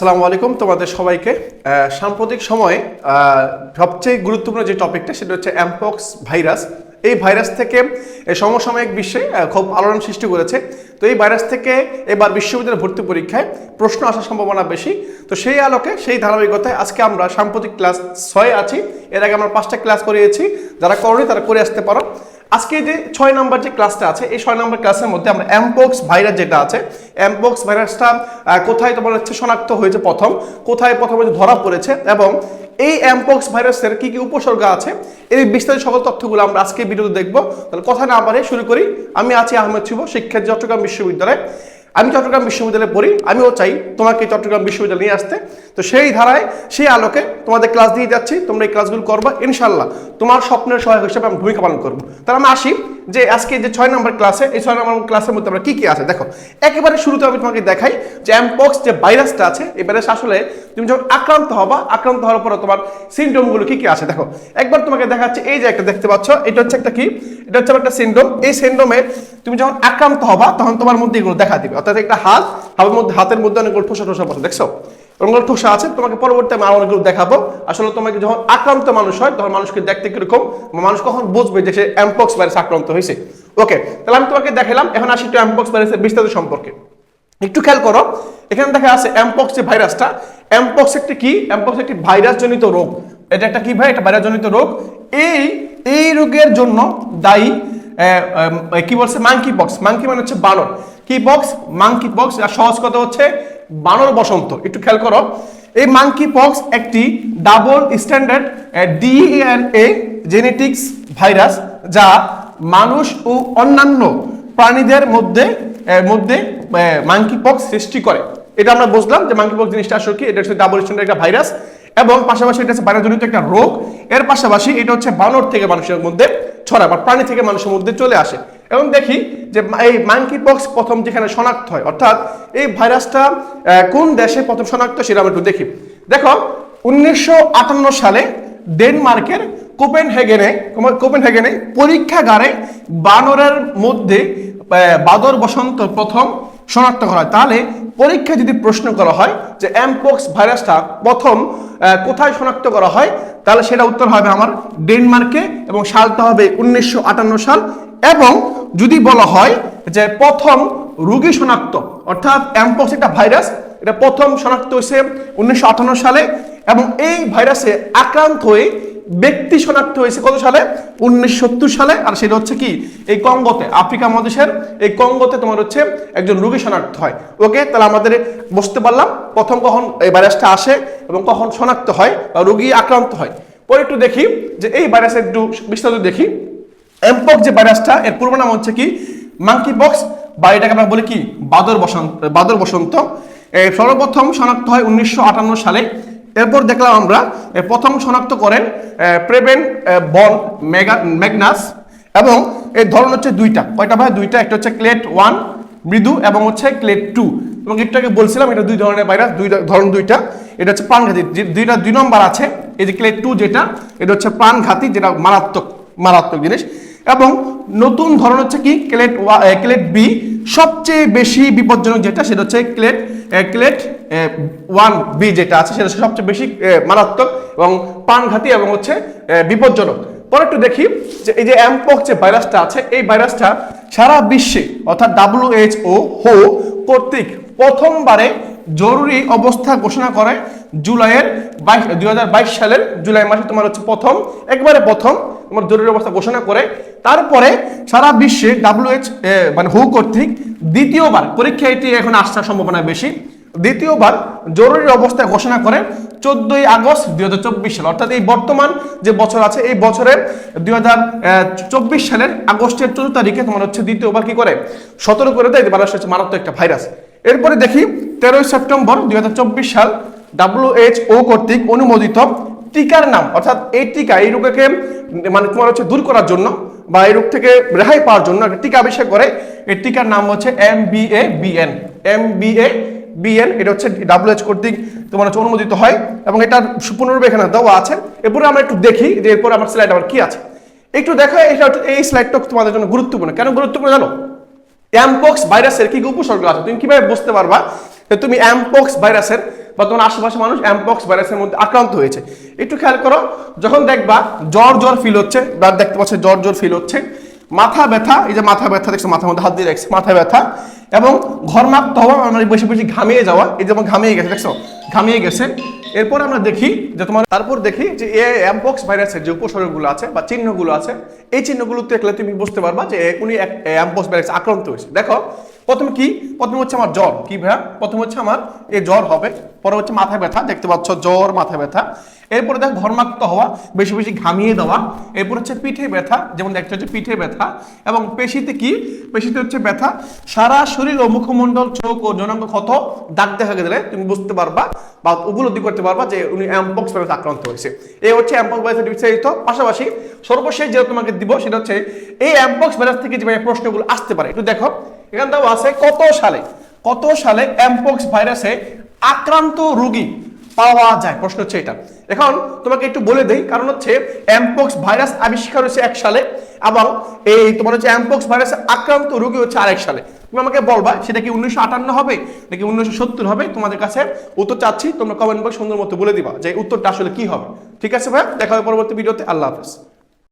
আসসালামু আলাইকুম তোমাদের সবাইকে। সাম্প্রতিক সময়ে সবচেয়ে গুরুত্বপূর্ণ যে টপিকটা সেটা হচ্ছে অ্যামপক্স ভাইরাস এই ভাইরাস থেকে সমসাময়িক বিশ্বে খুব আলোড়ন সৃষ্টি করেছে। তো এই ভাইরাস থেকে এবার বিশ্ববিদ্যালয় ভর্তি পরীক্ষায় প্রশ্ন আসার সম্ভাবনা বেশি। তো সেই আলোকে, সেই ধারাবাহিকতায় আজকে আমরা সাম্প্রতিক ক্লাস ছয় আছি। এর আগে আমরা পাঁচটা ক্লাস করিয়েছি। যারা করনি তারা করে আসতে পারো। আজকে যে ছয় নম্বর যে ক্লাসটা আছে, এই ছয় নম্বর ক্লাসের মধ্যে আমরা অ্যাম্পক্স ভাইরাস যেটা আছে অ্যাম্পক্স ভাইরাসটা কোথায় তোমার হচ্ছে শনাক্ত হয়েছে প্রথম, কোথায় প্রথমে ধরা পড়েছে এবং এই অ্যাম্পক্স ভাইরাসের কি কি উপসর্গ আছে, এই বিস্তারিত সকল তথ্যগুলো আমরা আজকে ভিডিওতে দেখব। তাহলে কথা না বাড়ে শুরু করি। আমি আছি আহমেদ শিব, শিক্ষার্থী চট্টগ্রাম বিশ্ববিদ্যালয়। আমি চট্টগ্রাম বিশ্ববিদ্যালয়ে পড়ি, আমিও চাই তোমাকে চট্টগ্রাম বিশ্ববিদ্যালয়ে নিয়ে আসতে। তো সেই ধারায়, সেই আলোকে তোমাদের ক্লাস দিয়ে যাচ্ছি, তোমরা এই ক্লাসগুলো করবা ইনশাল্লাহ তোমার স্বপ্নের সহায়ক হিসেবে আমি ভূমিকা পালন করব। তাহলে আমি আসি। যে আজকে যে ছয় নম্বর ক্লাসে এই ছয় নম্বর ক্লাসের মধ্যে আমরা কি কি আছে? দেখো, একেবারে শুরুতে আমি তোমাকে দেখাই যে অ্যামপক্স যে ভাইরাসটা আছে, এই ভাইরাস আসলে তুমি যখন আক্রান্ত হবা, আক্রান্ত হওয়ার পরে তোমার সিমটমগুলো কি কি আছে? দেখো, একবার তোমাকে দেখাচ্ছে, এই যে একটা দেখতে পাচ্ছ, এটা হচ্ছে একটা কি? এটা হচ্ছে একটা সিন্ড্রোম এই সিন্ড্রোমে তুমি যখন আক্রান্ত হবা, তখন তোমার মধ্যে এগুলো দেখা দিবে। অর্থাৎ একটা হাত, হাতের মধ্যে হাতের মধ্যে অনেকগুলো ঠোসা ঠোসা বসে, দেখছ? ওগুলো ঠোসা আছে, তোমাকে পরবর্তী আমি আরও অনেকগুলো দেখাবো। আসলে তোমাকে যখন আক্রান্ত মানুষ হয়, তখন মানুষকে দেখতে কীরকম? মানুষ কখন বুঝবে যে সে অ্যামপক্স ভাইরাস আক্রান্ত হয়েছে? ওকে তাহলে আমি তোমাকে দেখালাম, এখন আসি একটু অ্যামপক্স ভাইরাসের বিস্তারিত সম্পর্কে। একটু খেয়াল করো, এখানে দেখা আছে অ্যাম্পক্স যে ভাইরাসটা। অ্যাম্পক্স একটি কি? অ্যামপক্স একটি ভাইরাস জনিত রোগ। এটা একটা কি ভাই? এটা ভাইরাস জনিত রোগ। এই এই রোগের জন্য দায়ী কি বলছে? মাংকি পক্স মাংকি মানে হচ্ছে বানর। কি পক্স মাংকি পক্স আর সহজ কথা হচ্ছে বানর বসন্ত, একটু খেয়াল করো। এই মাংকি পক্স একটি double standard DNA genetics virus যা মানুষ ও অন্যান্য প্রাণীদের মধ্যে মধ্যে মাংকি পক্স সৃষ্টি করে। এটা আমরা বুঝলাম যে মাংকি পক্স জিনিসটা আসলে কি? এটা হচ্ছে ডাবল স্ট্যান্ডার্ড একটা ভাইরাস এবং পাশাপাশি এটা হচ্ছে ভাইরাসজনিত একটা রোগ। এর পাশাপাশি এটা হচ্ছে বানর থেকে মানুষের মধ্যে ছড়ায় বা প্রাণী থেকে মানুষের মধ্যে চলে আসে। এবং দেখি যে এই মাংকি পক্স প্রথম যেখানে শনাক্ত হয়, অর্থাৎ এই ভাইরাসটা কোন দেশে প্রথম শনাক্ত সেটা আমরা একটু দেখি। দেখো, উনিশশো আটান্ন সালে ডেনমার্কের কোপেনহেগেনে কোপেনহেগেনে পরীক্ষাগারে বানরের মধ্যে বাদর বসন্ত প্রথম শনাক্ত করা হয়। তাহলে পরীক্ষায় যদি প্রশ্ন করা হয় যে অ্যামপক্স ভাইরাসটা প্রথম কোথায় শনাক্ত করা হয়, তাহলে সেটা উত্তর হবে আমার ডেনমার্কে এবং সালটা হবে উনিশশো আটান্ন সাল এবং যদি বলা হয় যে প্রথম রোগী শনাক্ত, অর্থাৎ অ্যামপক্স একটা ভাইরাস এটা প্রথম শনাক্ত হয়েছে উনিশশো আটান্ন সালে এবং এই ভাইরাসে আক্রান্ত হয়ে ব্যক্তি শনাক্ত হয়েছে কত সালে? উনিশশো সত্তর সালে। আর সেটা হচ্ছে কি? এই কঙ্গোতে, আফ্রিকা মহাদেশের এই কঙ্গোতে তোমার হচ্ছে একজন রোগী শনাক্ত হয়। ওকে, তাহলে আমাদের বুঝতে পারলাম প্রথম কখন এই ভাইরাসটা আসে এবং কখন শনাক্ত হয় বা রোগী আক্রান্ত হয়। পরে একটু দেখি যে এই ভাইরাসের একটু বিস্তারিত দেখি। এমপক্স যে ভাইরাসটা এর পূর্ব নাম হচ্ছে কি মাঙ্কি বক্স বা এটাকে আমরা বলি কি? বাদর বসন্ত বাদর বসন্ত। সর্বপ্রথম শনাক্ত হয় উনিশশো আটান্ন সালে। এরপর দেখলাম আমরা প্রথম শনাক্ত করেন প্রেভেন বন মেগা ম্যাগনাস এবং এর ধরন হচ্ছে দুইটা। কয়টা ভাই? দুইটা। একটা হচ্ছে ক্লেট ওয়ান মৃদু, এবং হচ্ছে ক্লেট টু এবং একটু আগে বলছিলাম, এটা দুই ধরনের ভাইরাস দুই ধরন দুইটা। এটা হচ্ছে প্রাণঘাতী। দুইটা দুই নম্বর আছে, এই যে ক্লেট টু যেটা, এটা হচ্ছে প্রাণঘাতী, যেটা মারাত্মক মারাত্মক জিনিস। এবং নতুন ধরন হচ্ছে কি, ক্লেট ক্লেট বি। সবচেয়ে বেশি বিপজ্জনক যেটা, সেটা হচ্ছে ক্লেট ক্লেট ওয়ান বি যেটা আছে, সেটা সবচেয়ে বেশি মারাত্মক এবং প্রাণঘাতী এবং হচ্ছে বিপজ্জনক। পরে একটু দেখি যে এই যে অ্যামপক যে ভাইরাসটা আছে, এই ভাইরাসটা সারা বিশ্বে, অর্থাৎ ডাব্লিউএইচও হো কর্তৃক প্রথমবারে জরুরি অবস্থা ঘোষণা করে জুলাইয়ের বাইশ, দুই সালের জুলাই মাসে তোমার হচ্ছে প্রথম, একবারে প্রথম তোমার জরুরি অবস্থা ঘোষণা করে। তারপরে সারা বিশ্বে ডাব্লিউএইচ মানে হু কর্তৃক দ্বিতীয়বার, পরীক্ষা এটি এখন আসার সম্ভাবনা বেশি, দ্বিতীয়বার জরুরি অবস্থা ঘোষণা করে চোদ্দই আগস্ট দুই হাজার সাল, অর্থাৎ এই বর্তমান যে বছর আছে, এই বছরের দুই হাজার চব্বিশ সালের আগস্টের চোদ্দ তারিখে তোমার হচ্ছে দ্বিতীয়বার কি করে? সতর্ক করে দেয় ভাইরাস হচ্ছে মারাত্মক একটা ভাইরাস। এরপরে দেখি তেরোই সেপ্টেম্বর দুই হাজার চব্বিশ সাল ডাব্লিউএইচও কর্তৃক অনুমোদিত টিকার নাম, অর্থাৎ এই টিকা, এই রোগকে মানে তোমার হচ্ছে দূর করার জন্য বা এই রোগ থেকে রেহাই পাওয়ার জন্য একটা টিকা আবিষ্কার করে। এই টিকার নাম হচ্ছে M B A BN M B A BN এটা হচ্ছে ডাব্লিউএইচ কর্তৃক তোমার হচ্ছে অনুমোদিত হয় এবং এটার পুনরূপে এখানে দেওয়া আছে। এরপরে আমরা একটু দেখি যে এরপরে আমার স্লাইড আমার কি আছে। একটু দেখো এটা এই স্লাইডটা তোমাদের জন্য গুরুত্বপূর্ণ। কেন গুরুত্বপূর্ণ জানো? অ্যামপক্স ভাইরাসের কি কি উপসর্গ আছে? তুমি কীভাবে বুঝতে পারবা তুমি অ্যামপক্স ভাইরাসের বা তোমার আশেপাশে মানুষ অ্যাম্পক্স ভাইরাসের মধ্যে আক্রান্ত হয়েছে। একটু খেয়াল করো, যখন দেখবা জ্বর জ্বর ফিল হচ্ছে, বা দেখতে পাচ্ছে জ্বর জ্বর ফিল হচ্ছে, মাথা ব্যথা, এই যে মাথা ব্যথা, দেখছ মাথার মধ্যে হাত দিয়ে রাখছে, মাথা ব্যথা এবং ঘরমাক্ত হওয়া মানে বেশি বেশি ঘামিয়ে যাওয়া, এই যেমন ঘামিয়ে গেছে, দেখছ? ঘামিয়ে গেছে। এরপর আমরা দেখি যে তোমার, তারপর দেখি যে এ অ্যামপক্স ভাইরাসের যে উপসর্গগুলো আছে বা চিহ্নগুলো আছে, এই চিহ্নগুলো দেখলে তুমি বুঝতে পারবা যে উনি অ্যামপক্স ভাইরাস আক্রান্ত হয়েছে। দেখো, প্রথমে কি? প্রথমে হচ্ছে আমার জ্বর। কি ভাইয়া? প্রথমে হচ্ছে আমার এই জ্বর হবে, পরে হচ্ছে মাথা ব্যথা, দেখতে পাচ্ছ জ্বর, মাথা ব্যথা। এরপরে দেখো ঘর্মাক্ত হওয়া, বেশি বেশি ঘামিয়ে দেওয়া। এরপর হচ্ছে পিঠে ব্যথা, যেমন দেখতে হচ্ছে পিঠে ব্যথা। এবং পেশিতে কি? পেশিতে হচ্ছে ব্যথা। সারা শরীর ও মুখমণ্ডল চোখ ও জনাঙ্গ ক্ষত দাগ দেখা গেলে তুমি বুঝতে পারবা বা উপলব্ধি করতে পারবা যে উনি অ্যাম্পক্স ভাইরাস আক্রান্ত হয়েছে। এই হচ্ছে অ্যাম্পক্স ভাইরাসের বিস্তারিত। পাশাপাশি সর্বশেষ যেটা তোমাকে দিব সেটা হচ্ছে এই অ্যাম্পক্স ভাইরাস থেকে যে প্রশ্নগুলো আসতে পারে, একটু দেখো। এখানটাও আছে কত সালে কত সালে অ্যাম্পক্স ভাইরাসে আক্রান্ত রোগী পাওয়া যায়। প্রশ্ন হচ্ছে এটা। এখন তোমাকে একটু বলে দেই, কারণ হচ্ছে অ্যাম্পক্স ভাইরাস আবিষ্কার হয়েছে এক সালে এবং এই তোমার হচ্ছে অ্যাম্পক্স ভাইরাস আক্রান্ত রোগী হচ্ছে আরেক সালে। তুমি আমাকে বলবা, সেটা কি উনিশশো আটান্ন হবে, নাকি উনিশশো সত্তর হবে? তোমাদের কাছে উত্তর চাচ্ছি, তোমরা কমেন্ট বক্স সুন্দর মতো বলে দিবা যে উত্তরটা আসলে কি হবে। ঠিক আছে ভাই দেখা হবে পরবর্তী ভিডিওতে। আল্লাহ হাফেজ।